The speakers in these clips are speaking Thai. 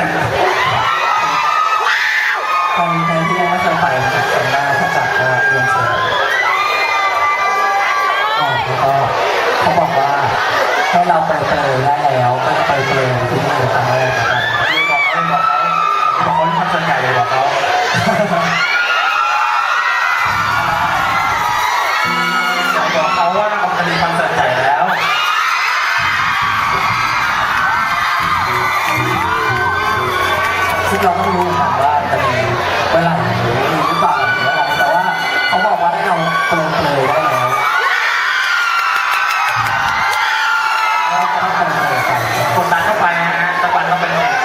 Amen. กดดันเข้าไปนะฮะตะวันต้องเป็น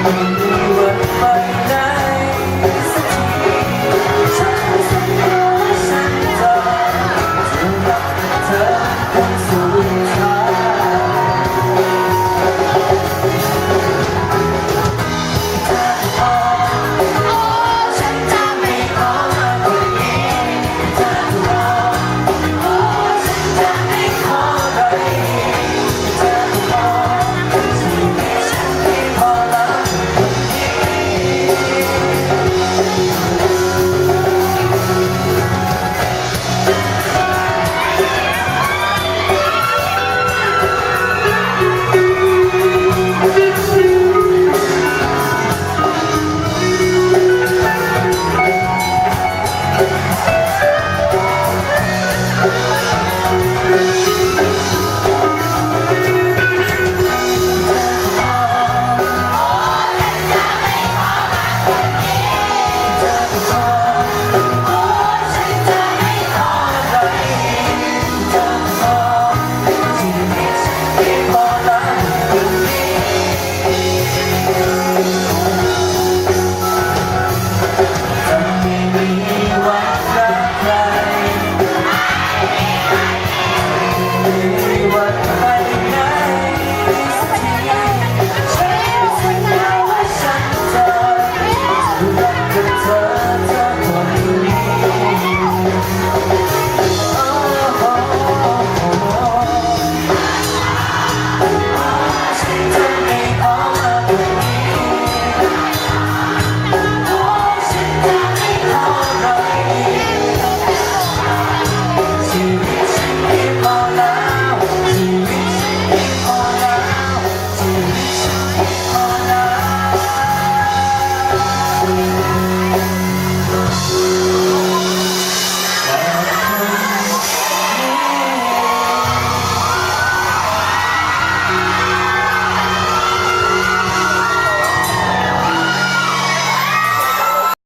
Thank you.